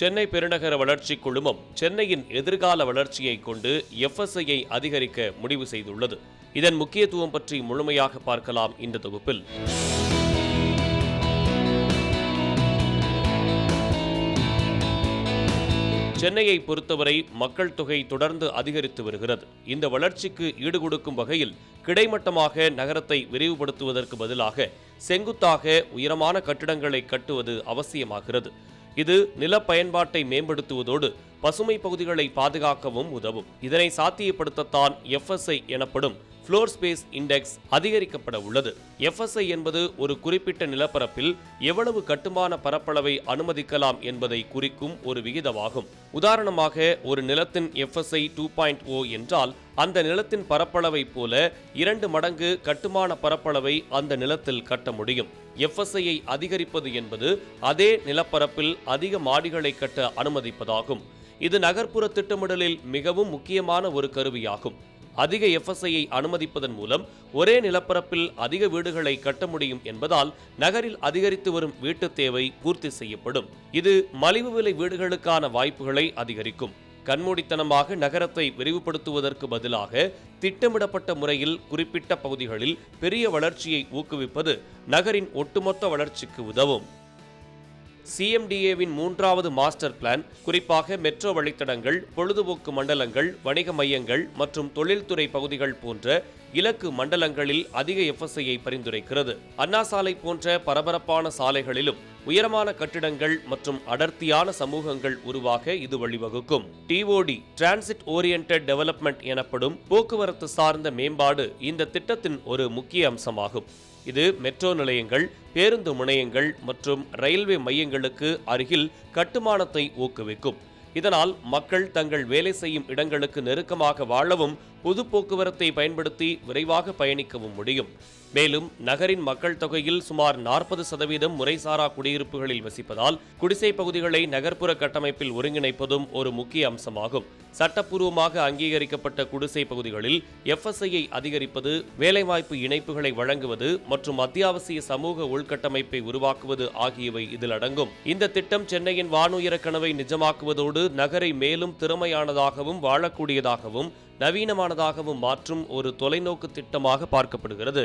சென்னை பெருநகர வளர்ச்சி குழுமம் சென்னையின் எதிர்கால வளர்ச்சியை கொண்டு எஃப்எஸ்ஐயை அதிகரிக்க முடிவு செய்துள்ளது. இதன் முக்கியத்துவம் பற்றி முழுமையாக பார்க்கலாம் இந்த தொகுப்பில். சென்னையை பொறுத்தவரை மக்கள் தொகை தொடர்ந்து அதிகரித்து வருகிறது. இந்த வளர்ச்சிக்கு ஈடுகொடுக்கும் வகையில் கிடைமட்டமாக நகரத்தை விரிவுபடுத்துவதற்கு பதிலாக செங்குத்தாக உயரமான கட்டிடங்களை கட்டுவது அவசியமாகிறது. இது நில பயன்பாட்டை மேம்படுத்துவதோடு பசுமை பகுதிகளை பாதுகாக்கவும் உதவும். இதனை சாத்தியப்படுத்தத்தான் எஃப்எஸ்ஐ எனப்படும் ஃப்ளோர் ஸ்பேஸ் இண்டெக்ஸ் அதிகரிக்கப்பட உள்ளது. எஃப்எஸ்ஐ என்பது ஒரு குறிப்பிட்ட நிலப்பரப்பில் எவ்வளவு கட்டுமான பரப்பளவை அனுமதிக்கலாம் என்பதை குறிக்கும் ஒரு விகிதமாகும். உதாரணமாக ஒரு நிலத்தின் எஃப்எஸ்ஐ டூ பாயிண்ட் ஓ என்றால் அந்த நிலத்தின் பரப்பளவை போல இரண்டு மடங்கு கட்டுமான பரப்பளவை அந்த நிலத்தில் கட்ட முடியும். எஃப்எஸ்ஐயை அதிகரிப்பது என்பது அதே நிலப்பரப்பில் அதிக மாடிகளை கட்ட அனுமதிப்பதாகும். இது நகர்ப்புற திட்டமிடலில் மிகவும் முக்கியமான ஒரு கருவியாகும். அதிக எஃப்எஸ்ஐயை அனுமதிப்பதன் மூலம் ஒரே நிலப்பரப்பில் அதிக வீடுகளை கட்ட முடியும் என்பதால் நகரில் அதிகரித்து வரும் வீட்டுத் தேவை பூர்த்தி செய்யப்படும். இது மலிவு விலை வீடுகளுக்கான வாய்ப்புகளை அதிகரிக்கும். கண்மூடித்தனமாக நகரத்தை விரிவுபடுத்துவதற்கு பதிலாக திட்டமிடப்பட்ட முறையில் குறிப்பிட்ட பகுதிகளில் பெரிய வளர்ச்சியை ஊக்குவிப்பது நகரின் ஒட்டுமொத்த வளர்ச்சிக்கு உதவும். சிஎம்டிஏவின் மூன்றாவது மாஸ்டர் பிளான் குறிப்பாக மெட்ரோ வழித்தடங்கள் பொழுதுபோக்கு மண்டலங்கள் வணிக மையங்கள் மற்றும் தொழில்துறை பகுதிகள் போன்ற இலக்கு மண்டலங்களில் அதிக எஃப்எஸ்ஐயை பரிந்துரைக்கிறது. அண்ணா சாலை போன்ற பரபரப்பான சாலைகளிலும் உயரமான கட்டிடங்கள் மற்றும் அடர்த்தியான சமூகங்கள் உருவாக இது வழிவகுக்கும். டிஓடி டிரான்சிட் ஓரியன்ட் டெவலப்மெண்ட் எனப்படும் போக்குவரத்து சார்ந்த மேம்பாடு இந்த திட்டத்தின் ஒரு முக்கிய அம்சமாகும். இது மெட்ரோ நிலையங்கள் பேருந்து முனையங்கள் மற்றும் ரயில்வே மையங்களுக்கு அருகில் கட்டுமானத்தை ஊக்குவிக்கும். இதனால் மக்கள் தங்கள் வேலை செய்யும் இடங்களுக்கு நெருக்கமாக வாழவும் பொது போக்குவரத்தை பயன்படுத்தி விரைவாக பயணிக்கவும் முடியும். மேலும் நகரின் மக்கள் தொகையில் சுமார் நாற்பது சதவீதம் முறைசாரா குடியிருப்புகளில் வசிப்பதால் குடிசை பகுதிகளை நகர்ப்புற கட்டமைப்பில் ஒருங்கிணைப்பதும் ஒரு முக்கிய அம்சமாகும். சட்டப்பூர்வமாக அங்கீகரிக்கப்பட்ட குடிசை பகுதிகளில் எஃப்எஸ்ஐயை அதிகரிப்பது வேலைவாய்ப்பு இணைப்புகளை வழங்குவது மற்றும் அத்தியாவசிய சமூக உள்கட்டமைப்பை உருவாக்குவது ஆகியவை இதில் அடங்கும். இந்த திட்டம் சென்னையின் வானுயர கனவை நிஜமாக்குவதோடு நகரை மேலும் திறமையானதாகவும் வாழக்கூடியதாகவும் நவீனமானதாகவும் மாற்றும் ஒரு தொலைநோக்கு திட்டமாக பார்க்கப்படுகிறது.